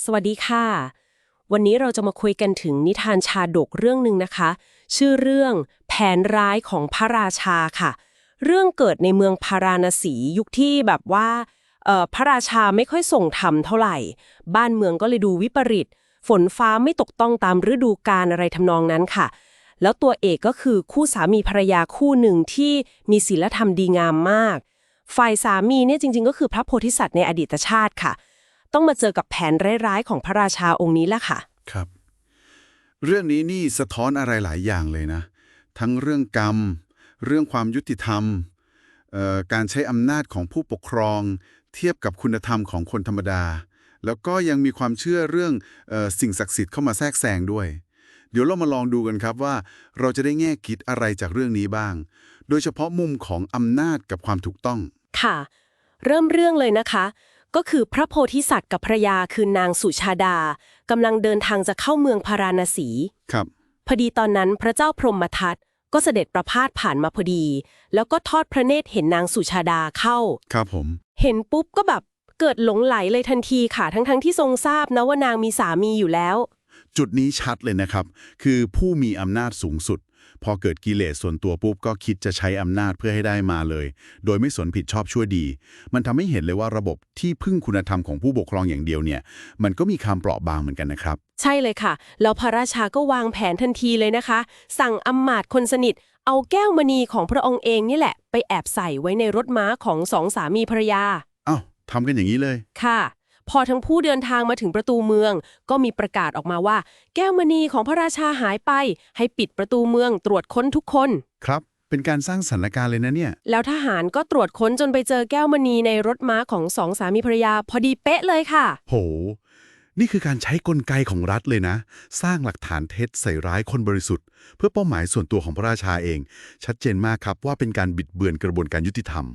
สวัสดีค่ะ วันนี้เราจะมาคุยกันถึงนิทานชาดกเรื่องหนึ่งนะคะ ชื่อเรื่องแผนร้ายของพระราชาค่ะ เรื่องเกิดในเมืองพาราณสียุคที่แบบว่าพระราชาไม่ค่อยส่งธรรมเท่าไหร่ บ้านเมืองก็เลยดูวิปริต ฝนฟ้าไม่ตกต้องตามฤดูกาลอะไรทำนองนั้นค่ะ แล้วตัวเอกก็คือคู่สามีภรรยาคู่หนึ่งที่มีศีลธรรมดีงามมาก ฝ่ายสามีเนี่ยจริง ๆ ก็คือพระโพธิสัตว์ในอดีตชาติค่ะ ต้องมาเจอกับแผนร้ายๆของพระราชาองค์นี้แหละค่ะ ครับ เรื่องนี้นี่สะท้อนอะไรหลายอย่างเลยนะ ทั้งเรื่องกรรม เรื่องความยุติธรรมเอ่อการใช้อำนาจของผู้ปกครอง เทียบกับคุณธรรมของคนธรรมดา แล้วก็ยังมีความเชื่อเรื่องเออสิ่งศักดิ์สิทธิ์เข้ามาแทรกแซงด้วย เดี๋ยวเรามาลองดูกันครับว่า เราจะได้แง่คิดอะไรจากเรื่องนี้บ้าง โดยเฉพาะมุมของอำนาจกับความถูกต้อง ค่ะ เริ่มเรื่องเลยนะคะ ก็คือพระโพธิสัตว์กับภรรยาคือนางสุชาดากำลังเดินทางจะเข้าเมืองพาราณสีครับ พอดีตอนนั้นพระเจ้าพรหมทัตก็เสด็จประพาสผ่านมาพอดี แล้วก็ทอดพระเนตรเห็นนางสุชาดาเข้า ครับผม เห็นปุ๊บก็แบบเกิดหลงไหลเลยทันทีค่ะ ทั้งๆที่ทรงทราบนะว่านางมีสามีอยู่แล้ว จุดนี้ชัดเลยนะครับ คือผู้มีอำนาจสูงสุด พอเกิดกิเลสส่วนตัวปุ๊บก็คิดจะใช้อำนาจเพื่อให้ได้มาเลย โดยไม่สนผิดชอบชั่วดี มันทำให้เห็นเลยว่าระบบที่พึ่งคุณธรรมของผู้ปกครองอย่างเดียวเนี่ย มันก็มีคำเปราะบางเหมือนกันนะครับ ใช่เลยค่ะ แล้วพระราชาก็วางแผนทันทีเลยนะคะ สั่งอำมาตย์คนสนิท เอาแก้วมณีของพระองค์เองนี่แหละ ไปแอบใส่ไว้ในรถม้าของสองสามีภรรยาอ้าวทำกันอย่างนี้เลย ค่ะ พอทั้งผู้เดินทางมาถึงประตูเมือง ก็มีประกาศออกมาว่า แก้วมณีของพระราชาหายไป ให้ปิดประตูเมืองตรวจค้นทุกคน ครับ เป็นการสร้างสถานการณ์เลยนะเนี่ย แล้วทหารก็ตรวจค้นจนไปเจอแก้วมณีในรถม้าของสองสามีภรรยา พอดีเป๊ะเลยค่ะ โห นี่คือการใช้กลไกของรัฐเลยนะ สร้างหลักฐานเท็จใส่ร้ายคนบริสุทธิ์ เพื่อเป้าหมายส่วนตัวของพระราชาเอง ชัดเจนมากครับว่าเป็นการบิดเบือนกระบวนการยุติธรรม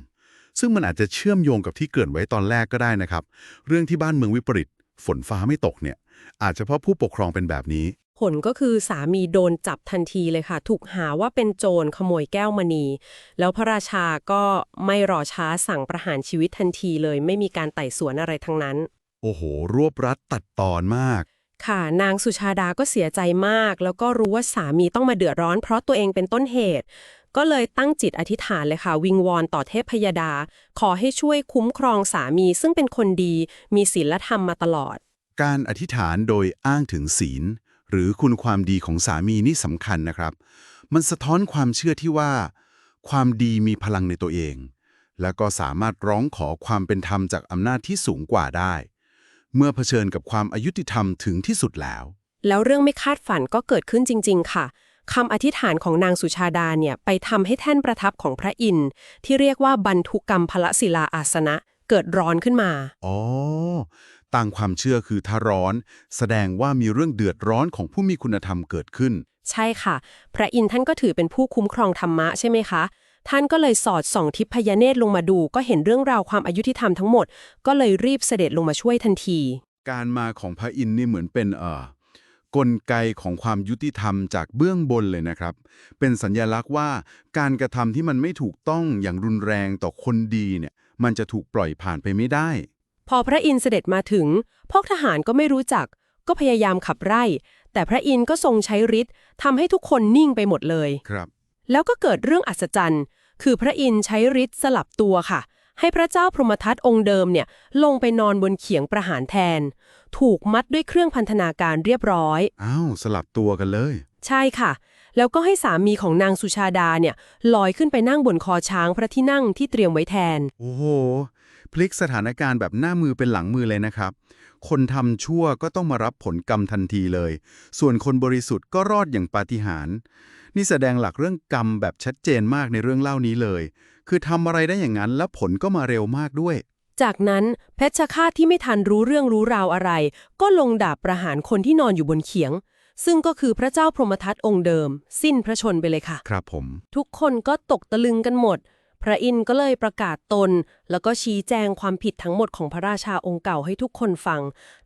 ซึ่งมันอาจจะเชื่อมโยงกับที่เกริ่นไว้ตอนแรกก็ได้นะครับ เรื่องที่บ้านเมืองวิปริตฝนฟ้าไม่ตกเนี่ย อาจจะเพราะผู้ปกครองเป็นแบบนี้ ผลก็คือสามีโดนจับทันทีเลยค่ะ ถูกหาว่าเป็นโจรขโมยแก้วมณี แล้วพระราชาก็ไม่รอช้าสั่งประหารชีวิตทันทีเลย ไม่มีการไต่สวนอะไรทั้งนั้น โอ้โห รวบรัดตัดตอนมาก ค่ะ นางสุชาดาก็เสียใจมาก แล้วก็รู้ว่าสามีต้องมาเดือดร้อนเพราะตัวเองเป็นต้นเหตุ ก็เลยตั้งจิตอธิษฐานเลยค่ะ วิงวอนต่อเทพพยดา ขอให้ช่วยคุ้มครองสามีซึ่งเป็นคนดี มีศีลธรรมมาตลอด การอธิษฐานโดยอ้างถึงศีล หรือคุณความดีของสามีนี่สำคัญนะครับ มันสะท้อนความเชื่อที่ว่า ความดีมีพลังในตัวเอง แล้วก็สามารถร้องขอความเป็นธรรมจากอำนาจที่สูงกว่าได้ เมื่อเผชิญกับความอายุติธรรมถึงที่สุดแล้ว แล้วเรื่องไม่คาดฝันก็เกิดขึ้นจริง ๆ ค่ะ คำอธิษฐานของนางสุชาดาเนี่ยไปทำให้แท่นประทับของพระอินทร์ที่เรียกว่าบรรทุกรรมพละศิลาอาสนะเกิดร้อนขึ้นมา อ๋อต่างความเชื่อคือถ้าร้อน แสดงว่ามีเรื่องเดือดร้อนของผู้มีคุณธรรมเกิดขึ้น ใช่ค่ะ พระอินทร์ท่านก็ถือเป็นผู้คุ้มครองธรรมะใช่ไหมคะ ท่านก็เลยสอดส่องทิพยเนตรลงมาดู ก็เห็นเรื่องราวความอายุติธรรมทั้งหมด ก็เลยรีบเสด็จลงมาช่วยทันที การมาของพระอินทร์นี่เหมือนเป็นเอ่อ กลไกของความยุติธรรมจากเบื้องบนเลยนะครับ เป็นสัญญลักษณ์ว่าการกระทำที่มันไม่ถูกต้องอย่างรุนแรงต่อคนดีเนี่ย มันจะถูกปล่อยผ่านไปไม่ได้ พอพระอินทร์เสด็จมาถึง พวกทหารก็ไม่รู้จัก ก็พยายามขับไล่ แต่พระอินทร์ก็ทรงใช้ฤทธิ์ทำให้ทุกคนนิ่งไปหมดเลย ครับ แล้วก็เกิดเรื่องอัศจรรย์ คือพระอินทร์ใช้ฤทธิ์สลับตัวค่ะ ให้พระเจ้าพรหมทัตองค์เดิมเนี่ยลงไปนอนบนเขียงประหารแทน ถูกมัดด้วยเครื่องพันธนาการเรียบร้อย อ้าว สลับตัวกันเลย ใช่ค่ะ แล้วก็ให้สามีของนางสุชาดาเนี่ยลอยขึ้นไปนั่งบนคอช้างพระที่นั่งที่เตรียมไว้แทน โอ้โห พลิกสถานการณ์แบบหน้ามือเป็นหลังมือเลยนะครับ คนทำชั่วก็ต้องมารับผลกรรมทันทีเลย ส่วนคนบริสุทธิ์ก็รอดอย่างปาฏิหาริย์นี่แสดงหลักเรื่องกรรมแบบชัดเจนมากในเรื่องเล่านี้เลย คือทำอะไรได้อย่างนั้นแล้วผลก็มาเร็วมากด้วย จากนั้นเพชฌฆาตที่ไม่ทันรู้เรื่องรู้ราวอะไร ก็ลงดาบประหารคนที่นอนอยู่บนเขียง ซึ่งก็คือพระเจ้าพรหมทัตองค์เดิม สิ้นพระชนไปเลยค่ะ ครับผม ทุกคนก็ตกตะลึงกันหมด พระอินทร์ก็เลยประกาศตน แล้วก็ชี้แจงความผิดทั้งหมดของพระราชาองค์เก่าให้ทุกคนฟัง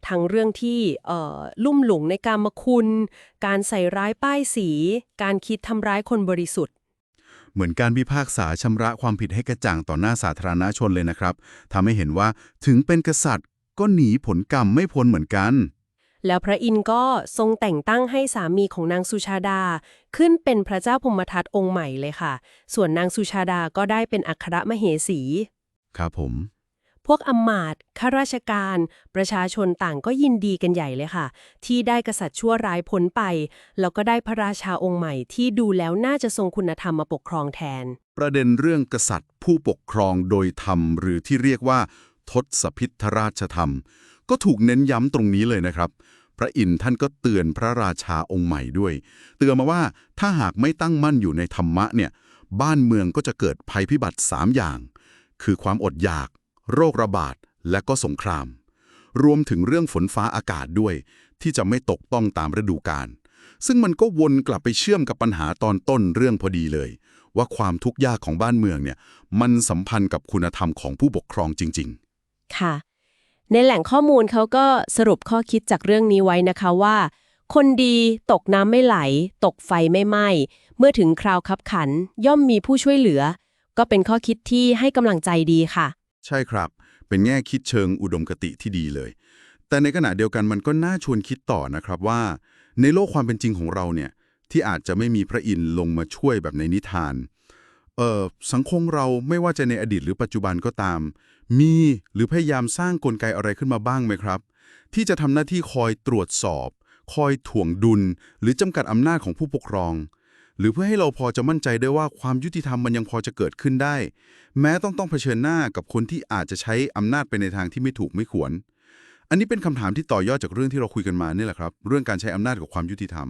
ทั้งเรื่องที่เอ่อลุ่มหลงในการมคุณ การใส่ร้ายป้ายสี การคิดทำร้ายคนบริสุทธิ์ เหมือนการพิพากษาชำระความผิดให้กระจ่างต่อหน้าสาธารณชนเลยนะครับทำให้เห็นว่าถึงเป็นกษัตริย์ก็หนีผลกรรมไม่พ้นเหมือนกัน แล้วพระอินทร์ก็ทรงแต่งตั้งให้สามีของนางสุชาดา ขึ้นเป็นพระเจ้าพมทัตองค์ใหม่เลยค่ะ ส่วนนางสุชาดาก็ได้เป็นอัครมเหสี ครับผม พวกอำมาตย์ข้าราชการ ประชาชนต่างก็ยินดีกันใหญ่เลยค่ะ ที่ได้กษัตริย์ชั่วร้ายพ้นไป แล้วก็ได้พระราชาองค์ใหม่ที่ดูแล้วน่าจะทรงคุณธรรมมาปกครองแทน ประเด็นเรื่องกษัตริย์ผู้ปกครองโดยธรรม หรือที่เรียกว่า ทศพิธราชธรรม ก็ถูกเน้นย้ำตรงนี้เลยนะครับพระอินทร์ท่านก็เตือนพระราชาองค์ใหม่ด้วย เตือนมาว่าถ้าหากไม่ตั้งมั่นอยู่ในธรรมะเนี่ย บ้านเมืองก็จะเกิดภัยพิบัติ 3 อย่าง คือความอดอยาก โรคระบาด และก็สงคราม รวมถึงเรื่องฝนฟ้าอากาศด้วย ที่จะไม่ตกต้องตามฤดูกาลซึ่งมันก็วนกลับไปเชื่อมกับปัญหาตอนต้นเรื่องพอดีเลย ว่าความทุกข์ยากของบ้านเมืองเนี่ยมันสัมพันธ์กับคุณธรรมของผู้ปกครองจริง ๆ ค่ะ ในแหล่งข้อมูลเขาก็สรุปข้อคิดจากเรื่องนี้ไว้นะคะว่า คนดีตกน้ำไม่ไหล ตกไฟไม่ไหม้เมื่อถึงคราวคับขันย่อมมีผู้ช่วยเหลือ ก็เป็นข้อคิดที่ให้กำลังใจดีค่ะ ใช่ครับ เป็นแง่คิดเชิงอุดมคติที่ดีเลย แต่ในขณะเดียวกันมันก็น่าชวนคิดต่อนะครับว่า ในโลกความเป็นจริงของเราเนี่ยที่อาจจะไม่มีพระอินทร์ลงมาช่วยแบบในนิทานเอ่อสังคมเราไม่ว่าจะในอดีตหรือปัจจุบันก็ตาม มีหรือพยายามสร้างกลไกอะไรขึ้นมาบ้างไหมครับ ที่จะทำหน้าที่คอยตรวจสอบ คอยถ่วงดุล หรือจำกัดอำนาจของผู้ปกครอง หรือเพื่อให้เราพอจะมั่นใจได้ว่าความยุติธรรมมันยังพอจะเกิดขึ้นได้ แม้ต้องต้องเผชิญหน้ากับคนที่อาจจะใช้อำนาจไปในทางที่ไม่ถูกไม่ควร อันนี้เป็นคำถามที่ต่อยอดจากเรื่องที่เราคุยกันมานี่แหละครับ เรื่องการใช้อำนาจกับความยุติธรรม